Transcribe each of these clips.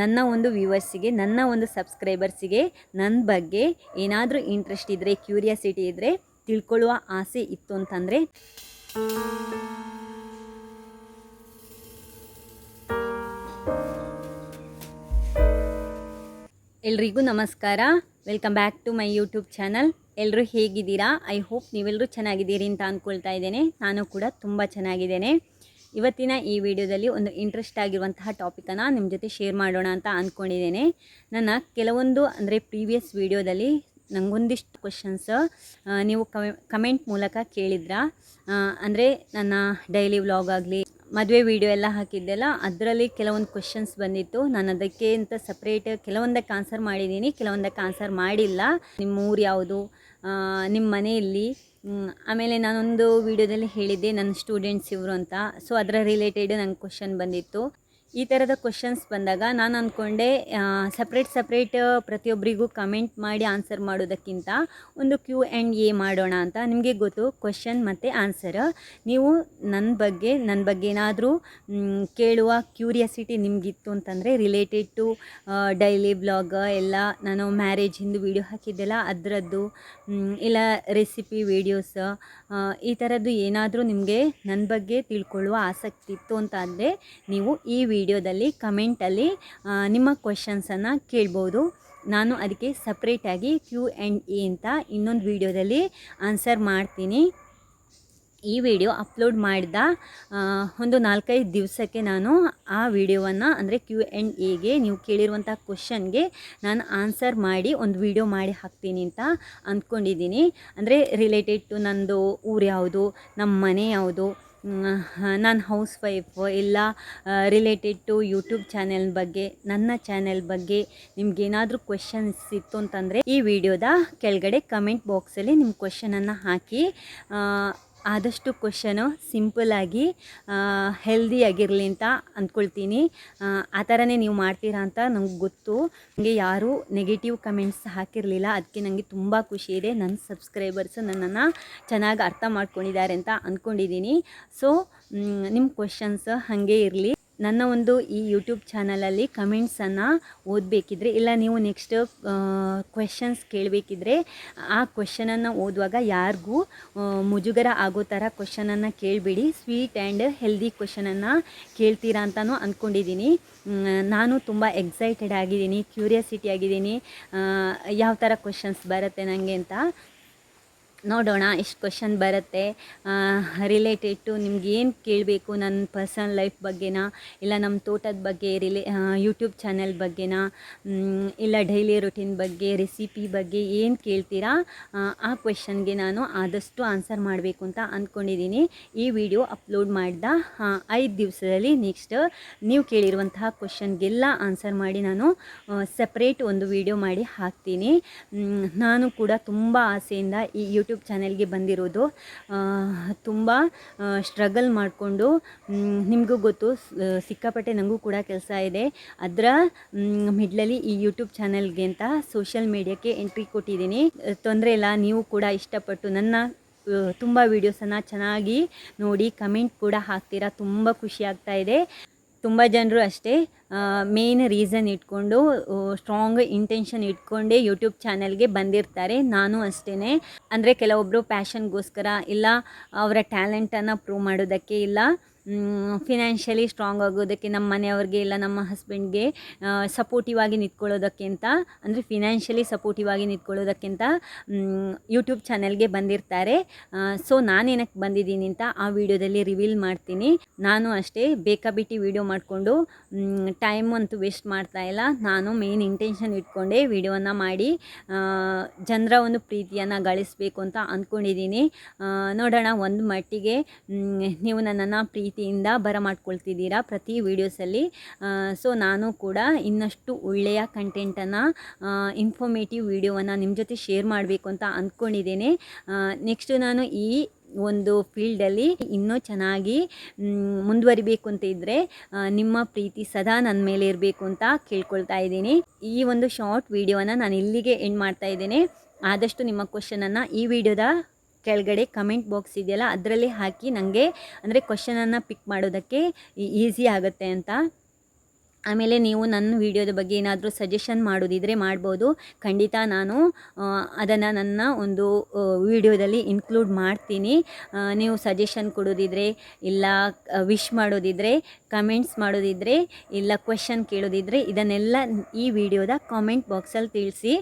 ನನ್ನ ಒಂದು ವ್ಯೂವರ್ಸಿಗೆ, ನನ್ನ ಒಂದು ಸಬ್ಸ್ಕ್ರೈಬರ್ಸಿಗೆ ನನ್ನ ಬಗ್ಗೆ ಏನಾದರೂ ಇಂಟ್ರೆಸ್ಟ್ ಇದ್ದರೆ ಕ್ಯೂರಿಯಾಸಿಟಿ ಇದ್ದರೆ ತಿಳ್ಕೊಳ್ಳುವ ಆಸೆ ಇತ್ತು ಅಂತಂದರೆ. ಎಲ್ರಿಗೂ ನಮಸ್ಕಾರ. Welcome back to my YouTube channel ಎಲ್ಲರೂ ಹೇಗಿದ್ದೀರಾ? ಐ ಹೋಪ್ ನೀವೆಲ್ಲರೂ ಚೆನ್ನಾಗಿದ್ದೀರಿ ಅಂತ ಅಂದ್ಕೊಳ್ತಾ ಇದ್ದೇನೆ. ನಾನು ಕೂಡ ತುಂಬ ಚೆನ್ನಾಗಿದ್ದೇನೆ. ಇವತ್ತಿನ ಈ ವಿಡಿಯೋದಲ್ಲಿ ಒಂದು ಇಂಟ್ರೆಸ್ಟ್ ಆಗಿರುವಂತಹ ಟಾಪಿಕನ್ನು ನಿಮ್ಮ ಜೊತೆ ಶೇರ್ ಮಾಡೋಣ ಅಂತ ಅಂದ್ಕೊಂಡಿದ್ದೇನೆ ನನ್ನ ಕೆಲವೊಂದು ಅಂದರೆ ಪ್ರೀವಿಯಸ್ ವಿಡಿಯೋದಲ್ಲಿ ನನಗೊಂದಿಷ್ಟು ಕ್ವಶನ್ಸ್ ನೀವು ಕಮೆಂಟ್ ಮೂಲಕ ಕೇಳಿದ್ರ? ಅಂದರೆ ನನ್ನ ಡೈಲಿ ವ್ಲಾಗ್ ಆಗಲಿ ಮದುವೆ ವಿಡಿಯೋ ಎಲ್ಲ ಹಾಕಿದ್ದೆಲ್ಲ, ಅದರಲ್ಲಿ ಕೆಲವೊಂದು ಕ್ವಶನ್ಸ್ ಬಂದಿತ್ತು. ನಾನು ಅದಕ್ಕೆ ಅಂತ ಸಪ್ರೇಟ್ ಕೆಲವೊಂದಕ್ಕೆ ಆನ್ಸರ್ ಮಾಡಿದ್ದೀನಿ ಕೆಲವೊಂದಕ್ಕೆ ಆನ್ಸರ್ ಮಾಡಿಲ್ಲ. ನಿಮ್ಮ ಊರು ಯಾವುದು ನಿಮ್ಮ ಮನೆಯಲ್ಲಿ ಆಮೇಲೆ ನಾನೊಂದು ವಿಡಿಯೋದಲ್ಲಿ ಹೇಳಿದ್ದೆ ನನ್ನ ಸ್ಟೂಡೆಂಟ್ಸ್ ಇವರು ಅಂತ. ಸೊ ಅದರ ರಿಲೇಟೆಡ್ ನಂಗೆ ಕ್ವಶನ್ ಬಂದಿತ್ತು. ಈ ಥರದ ಕ್ವಶನ್ಸ್ ಬಂದಾಗ ನಾನು ಅಂದ್ಕೊಂಡೆ ಸಪ್ರೇಟ್ ಸಪ್ರೇಟ್ ಪ್ರತಿಯೊಬ್ಬರಿಗೂ ಕಮೆಂಟ್ ಮಾಡಿ ಆನ್ಸರ್ ಮಾಡೋದಕ್ಕಿಂತ ಒಂದು ಕ್ಯೂ ಆ್ಯಂಡ್ ಎ ಮಾಡೋಣ ಅಂತ ನಿಮಗೆ ಗೊತ್ತು ಕ್ವಶನ್ ಮತ್ತು ಆನ್ಸರ್ ನೀವು ನನ್ನ ಬಗ್ಗೆ ನನ್ನ ಬಗ್ಗೆ ಏನಾದರೂ ಕೇಳುವ ಕ್ಯೂರಿಯಾಸಿಟಿ ನಿಮಗಿತ್ತು ಅಂತಂದರೆ ರಿಲೇಟೆಡ್ ಟು ಡೈಲಿ ಬ್ಲಾಗ್ ಎಲ್ಲ, ನಾನು ಮ್ಯಾರೇಜ್ ಹಿಂದೂ ವೀಡಿಯೋ ಹಾಕಿದ್ದೆಲ್ಲ ಅದರದ್ದು ಇಲ್ಲ ರೆಸಿಪಿ ವೀಡಿಯೋಸ್ ಈ ಥರದ್ದು ಏನಾದರೂ ನಿಮಗೆ ನನ್ನ ಬಗ್ಗೆ ತಿಳ್ಕೊಳ್ಳುವ ಆಸಕ್ತಿ ಇತ್ತು ಅಂತ ಅಂದರೆ ನೀವು ಈ ವಿಡಿಯೋದಲ್ಲಿ, ಕಮೆಂಟಲ್ಲಿ ನಿಮ್ಮ ಕ್ವೆಶನ್ಸನ್ನು ಕೇಳ್ಬೋದು. ನಾನು ಅದಕ್ಕೆ ಸಪ್ರೇಟಾಗಿ ಕ್ಯೂ ಆ್ಯಂಡ್ ಎ ಅಂತ ಇನ್ನೊಂದು ವಿಡಿಯೋದಲ್ಲಿ ಆನ್ಸರ್ ಮಾಡ್ತೀನಿ. ಈ ವಿಡಿಯೋ ಅಪ್ಲೋಡ್ ಮಾಡಿದ ಒಂದು ನಾಲ್ಕೈದು ದಿವಸಕ್ಕೆ ನಾನು ಆ ವಿಡಿಯೋವನ್ನು, ಅಂದರೆ ಕ್ಯೂ ಆ್ಯಂಡ್ ಎಗೆ ನೀವು ಕೇಳಿರುವಂಥ ಕ್ವಶನ್ಗೆ ನಾನು ಆನ್ಸರ್ ಮಾಡಿ, ಒಂದು ವಿಡಿಯೋ ಮಾಡಿ ಹಾಕ್ತೀನಿ ಅಂತ ಅಂದ್ಕೊಂಡಿದ್ದೀನಿ. ಅಂದರೆ ರಿಲೇಟೆಡ್ ಟು ನಂದು ಊರು ಯಾವುದು ನಮ್ಮ ಮನೆ ಯಾವುದು ನಾನು ಹೌಸ್ ವೈಫ್ ಇಲ್ಲ ರಿಲೇಟೆಡ್ ಟು ಯೂಟ್ಯೂಬ್ ಚಾನೆಲ್ ಬಗ್ಗೆ, ನನ್ನ ಚಾನೆಲ್ ಬಗ್ಗೆ ನಿಮ್ಗೇನಾದರೂ ಕ್ವೆಶನ್ಸ್ ಇತ್ತು ಅಂತಂದರೆ ಈ ವಿಡಿಯೋದ ಕೆಳಗಡೆ ಕಮೆಂಟ್ ಬಾಕ್ಸಲ್ಲಿ ನಿಮ್ಮ ಕ್ವೆಶನನ್ನು ಹಾಕಿ ಆದಷ್ಟು ಕ್ವಶನು ಸಿಂಪಲ್ಲಾಗಿ ಹೆಲ್ದಿಯಾಗಿರಲಿ ಅಂತ ಅಂದ್ಕೊಳ್ತೀನಿ. ಆ, ಥರನೇ ನೀವು ಮಾಡ್ತೀರಾ ಅಂತ ನಂಗೆ ಗೊತ್ತು. ನನಗೆ ಯಾರೂ ನೆಗೆಟಿವ್ ಕಮೆಂಟ್ಸ್ ಹಾಕಿರಲಿಲ್ಲ. ಅದಕ್ಕೆ ನನಗೆ ತುಂಬ ಖುಷಿ ಇದೆ. ನನ್ನ ಸಬ್ಸ್ಕ್ರೈಬರ್ಸು ನನ್ನನ್ನು ಚೆನ್ನಾಗಿ ಅರ್ಥ ಮಾಡ್ಕೊಂಡಿದ್ದಾರೆ ಅಂತ ಅಂದ್ಕೊಂಡಿದ್ದೀನಿ. ಸೊ ನಿಮ್ಮ ಕ್ವಶನ್ಸ್ ಹಾಗೆ ಇರಲಿ. ನನ್ನ ಒಂದು ಈ ಯೂಟ್ಯೂಬ್ ಚಾನಲಲ್ಲಿ ಕಮೆಂಟ್ಸನ್ನು ಓದಬೇಕಿದ್ರೆ, ಇಲ್ಲ ನೀವು ನೆಕ್ಸ್ಟ್ ಕ್ವೆಶನ್ಸ್ ಕೇಳಬೇಕಿದ್ರೆ, ಆ ಕ್ವೆಶನನ್ನು ಓದುವಾಗ ಯಾರಿಗೂ ಮುಜುಗರ ಆಗೋ ಥರ ಕ್ವೆಶನನ್ನು ಕೇಳಬೇಡಿ. ಸ್ವೀಟ್ ಆ್ಯಂಡ್ ಹೆಲ್ದಿ ಕ್ವೆಶನನ್ನು ಕೇಳ್ತೀರಾ ಅಂತಲೂ ಅಂದ್ಕೊಂಡಿದ್ದೀನಿ ನಾನು ತುಂಬ ಎಕ್ಸೈಟೆಡ್ ಆಗಿದ್ದೀನಿ ಕ್ಯೂರಿಯಾಸಿಟಿ ಆಗಿದ್ದೀನಿ. ಯಾವ ಥರ ಕ್ವೆಶನ್ಸ್ ಬರುತ್ತೆ ನನಗೆ ಅಂತ. ನೋಡೋಣ ಎಷ್ಟು ಕ್ವಶನ್ ಬರುತ್ತೆ. ರಿಲೇಟೆಡ್ ಟು ನಿಮ್ಗೆ ಏನು ಕೇಳಬೇಕು ನನ್ನ ಪರ್ಸನಲ್ ಲೈಫ್ ಬಗ್ಗೆನಾ ಇಲ್ಲ ನಮ್ಮ ತೋಟದ ಬಗ್ಗೆ ರಿಲೇ ಯೂಟ್ಯೂಬ್ ಚಾನೆಲ್ ಬಗ್ಗೆನಾ ಇಲ್ಲ ಡೈಲಿ ರೊಟೀನ್ ಬಗ್ಗೆ ರೆಸಿಪಿ ಬಗ್ಗೆ ಏನು ಕೇಳ್ತೀರಾ ಆ, ಕ್ವೆಶನ್ಗೆ ನಾನು ಆದಷ್ಟು ಆನ್ಸರ್ ಮಾಡಬೇಕು ಅಂತ ಅಂದ್ಕೊಂಡಿದ್ದೀನಿ ಈ ವಿಡಿಯೋ ಅಪ್ಲೋಡ್ ಮಾಡಿದ ಐದು ದಿವಸದಲ್ಲಿ ನೆಕ್ಸ್ಟ್ ನೀವು ಕೇಳಿರುವಂತಹ ಕ್ವೆಶನ್ಗೆಲ್ಲ ಆನ್ಸರ್ ಮಾಡಿ ನಾನು ಸಪ್ರೇಟ್ ಒಂದು ವಿಡಿಯೋ ಮಾಡಿ ಹಾಕ್ತೀನಿ. ನಾನು ಕೂಡ ತುಂಬ ಆಸೆಯಿಂದ ಈ ಯೂಟ್ಯೂಬ್ ಚಾನೆಲ್ಗೆ ಬಂದಿರೋದು. ತುಂಬ ಸ್ಟ್ರಗಲ್ ಮಾಡಿಕೊಂಡು ನಿಮಗೂ ಗೊತ್ತು ಸಿಕ್ಕಾಪಟ್ಟೆ ನನಗೂ ಕೂಡ ಕೆಲಸ ಇದೆ. ಅದರ ಮಿಡ್ಲಲ್ಲಿ ಈ ಯೂಟ್ಯೂಬ್ ಚಾನೆಲ್ಗೆ ಅಂತ ಸೋಷಿಯಲ್ ಮೀಡಿಯಾಕ್ಕೆ ಎಂಟ್ರಿ ಕೊಟ್ಟಿದ್ದೀನಿ. ತೊಂದರೆ ಇಲ್ಲ, ನೀವು ಕೂಡ ಇಷ್ಟಪಟ್ಟು ನನ್ನ ತುಂಬ ವೀಡಿಯೋಸನ್ನು ಚೆನ್ನಾಗಿ ನೋಡಿ ಕಮೆಂಟ್ ಕೂಡ ಹಾಕ್ತೀರಾ, ತುಂಬ ಖುಷಿ ಆಗ್ತಾ ಇದೆ. ತುಂಬ ಜನರು ಅಷ್ಟೇ ಮೇನ್ ರೀಸನ್ ಇಟ್ಕೊಂಡು ಸ್ಟ್ರಾಂಗ್ ಇಂಟೆನ್ಷನ್ ಇಟ್ಕೊಂಡೇ ಯೂಟ್ಯೂಬ್ ಚಾನಲ್ಗೆ ಬಂದಿರ್ತಾರೆ. ನಾನು ಅಷ್ಟೇ ಅಂದರೆ ಕೆಲವೊಬ್ಬರು ಪ್ಯಾಷನ್ಗೋಸ್ಕರ ಇಲ್ಲ, ಅವರ ಟ್ಯಾಲೆಂಟನ್ನು ಪ್ರೂವ್ ಮಾಡೋದಕ್ಕೆ ಇಲ್ಲ. ಫಿನಾನ್ಷಿಯಲಿ ಸ್ಟ್ರಾಂಗ್ ಆಗೋದಕ್ಕೆ ನಮ್ಮ ಮನೆಯವ್ರಿಗೆ ಇಲ್ಲ, ನಮ್ಮ ಹಸ್ಬೆಂಡ್ಗೆ ಸಪೋರ್ಟಿವ್ ಆಗಿ ನಿಂತ್ಕೊಳ್ಳೋದಕ್ಕಿಂತ, ಅಂದರೆ ಫಿನಾನ್ಷಿಯಲಿ ಸಪೋರ್ಟಿವ್ ಆಗಿ ನಿಂತ್ಕೊಳ್ಳೋದಕ್ಕಿಂತ ಯೂಟ್ಯೂಬ್ ಚಾನೆಲ್ಗೆ ಬಂದಿರ್ತಾರೆ. ಸೊ ನಾನೇನಕ್ಕೆ ಬಂದಿದ್ದೀನಿ ಅಂತ ಆ ವಿಡಿಯೋದಲ್ಲಿ ರಿವೀಲ್ ಮಾಡ್ತೀನಿ. ನಾನು ಅಷ್ಟೇ ಬೇಕಾಬಿಟ್ಟಿ ವಿಡಿಯೋ ಮಾಡಿಕೊಂಡು ಟೈಮ್ ಅಂತೂ ವೇಸ್ಟ್ ಮಾಡ್ತಾ ಇಲ್ಲ. ನಾನು ಮೇನ್ ಇಂಟೆನ್ಷನ್ ಇಟ್ಕೊಂಡೆ ವಿಡಿಯೋನ ಮಾಡಿ ಜನರ ಒಂದು ಪ್ರೀತಿಯನ್ನು ಗಳಿಸಬೇಕು ಅಂತ ಅಂದ್ಕೊಂಡಿದ್ದೀನಿ ನೋಡೋಣ, ಒಂದು ಮಟ್ಟಿಗೆ ನೀವು ನನ್ನನ್ನು ಪ್ರೀತಿಯಿಂದ ಬರಮಾಡ್ಕೊಳ್ತಿದ್ದೀರಾ ಪ್ರತಿ ವೀಡಿಯೋಸಲ್ಲಿ. ಸೊ ನಾನು ಕೂಡ ಇನ್ನಷ್ಟು ಒಳ್ಳೆಯ ಕಂಟೆಂಟನ್ನು ಇನ್ಫಾರ್ಮೇಟಿವ್ ವೀಡಿಯೋವನ್ನು ನಿಮ್ಮ ಜೊತೆ ಶೇರ್ ಮಾಡಬೇಕು ಅಂತ ಅಂದ್ಕೊಂಡಿದ್ದೇನೆ ನೆಕ್ಸ್ಟ್ ನಾನು ಈ ಒಂದು ಫೀಲ್ಡಲ್ಲಿ ಇನ್ನೂ ಚೆನ್ನಾಗಿ ಮುಂದುವರಿಬೇಕು ಅಂತ ಇದ್ದರೆ ನಿಮ್ಮ ಪ್ರೀತಿ ಸದಾ ನನ್ನ ಮೇಲೆ ಇರಬೇಕು ಅಂತ ಕೇಳ್ಕೊಳ್ತಾ ಇದ್ದೀನಿ. ಈ ಒಂದು ಶಾರ್ಟ್ ವಿಡಿಯೋನ ನಾನು ಇಲ್ಲಿಗೆ ಎಂಡ್ ಮಾಡ್ತಾ ಇದ್ದೇನೆ. ಆದಷ್ಟು ನಿಮ್ಮ ಕ್ವಶನನ್ನು ಈ ವಿಡಿಯೋದ ಕೆಳಗಡೆ ಕಮೆಂಟ್ ಬಾಕ್ಸ್ ಇದೆಯಲ್ಲ ಅದರಲ್ಲಿ ಹಾಕಿ ನನಗೆ ಅಂದರೆ ಕ್ವಶನನ್ನು ಪಿಕ್ ಮಾಡೋದಕ್ಕೆ ಈಸಿ ಆಗುತ್ತೆ ಅಂತ. ಆಮೇಲೆ ನೀವು ನನ್ನ ವಿಡಿಯೋದ ಬಗ್ಗೆ ಏನಾದರೂ ಸಜೆಷನ್ ಮಾಡೋದಿದ್ರೆ ಮಾಡ್ಬೋದು. ಖಂಡಿತ ನಾನು ಅದನ್ನು ನನ್ನ ಒಂದು ವಿಡಿಯೋದಲ್ಲಿ ಇನ್ಕ್ಲೂಡ್ ಮಾಡ್ತೀನಿ. ನೀವು ಸಜೆಷನ್ ಕೊಡೋದಿದ್ರೆ ಇಲ್ಲ ವಿಶ್ ಮಾಡೋದಿದ್ರೆ ಕಮೆಂಟ್ಸ್ ಮಾಡೋದಿದ್ರೆ ಇಲ್ಲ ಕ್ವೆಶನ್ ಕೇಳೋದಿದ್ರೆ ಇದನ್ನೆಲ್ಲ ಈ ವಿಡಿಯೋದ ಕಾಮೆಂಟ್ ಬಾಕ್ಸಲ್ಲಿ ತಿಳಿಸಿ.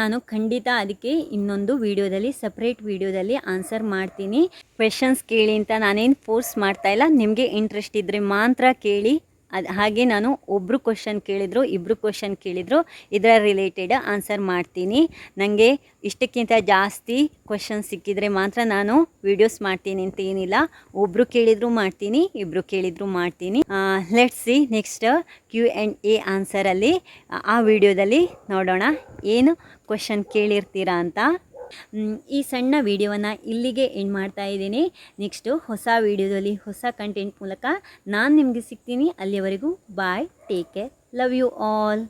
ನಾನು ಖಂಡಿತ ಅದಕ್ಕೆ ಇನ್ನೊಂದು ವಿಡಿಯೋದಲ್ಲಿ ಸಪ್ರೇಟ್ ವಿಡಿಯೋದಲ್ಲಿ ಆನ್ಸರ್ ಮಾಡ್ತೀನಿ. ಕ್ವೆಶನ್ಸ್ ಕೇಳಿ ಅಂತ ನಾನೇನು ಫೋರ್ಸ್ ಮಾಡ್ತಾ ಇಲ್ಲ. ನಿಮಗೆ ಇಂಟ್ರೆಸ್ಟ್ ಇದ್ದರೆ ಮಾತ್ರ ಕೇಳಿ. ಅದು ಹಾಗೆ ನಾನು ಒಬ್ಬರು ಕ್ವಶನ್ ಕೇಳಿದ್ರು ಇಬ್ಬರು ಕ್ವಶನ್ ಕೇಳಿದ್ರು, ಇದರ ರಿಲೇಟೆಡ್ ಆನ್ಸರ್ ಮಾಡ್ತೀನಿ. ನನಗೆ ಇಷ್ಟಕ್ಕಿಂತ ಜಾಸ್ತಿ ಕ್ವಶನ್ ಸಿಕ್ಕಿದರೆ ಮಾತ್ರ ನಾನು ವಿಡಿಯೋಸ್ ಮಾಡ್ತೀನಿ ಅಂತ ಏನಿಲ್ಲ. ಒಬ್ಬರು ಕೇಳಿದರೂ ಮಾಡ್ತೀನಿ ಇಬ್ಬರು ಕೇಳಿದರೂ ಮಾಡ್ತೀನಿ. Let's see next Q and A ಆನ್ಸರಲ್ಲಿ ಆ ವಿಡಿಯೋದಲ್ಲಿ ನೋಡೋಣ. ಏನು ಕ್ವಶನ್ ಕೇಳಿರ್ತೀರಾ ಅಂತ. ಈ ಸಣ್ಣ ವಿಡಿಯೋವನ್ನು ಇಲ್ಲಿಗೆ ಎಂಡ್ ಮಾಡ್ತಾ ಇದ್ದೀನಿ. ನೆಕ್ಸ್ಟು ಹೊಸ ವಿಡಿಯೋದಲ್ಲಿ ಹೊಸ ಕಂಟೆಂಟ್ ಮೂಲಕ ನಾನು ನಿಮಗೆ ಸಿಗ್ತೀನಿ. ಅಲ್ಲಿಯವರೆಗೂ bye take care love you all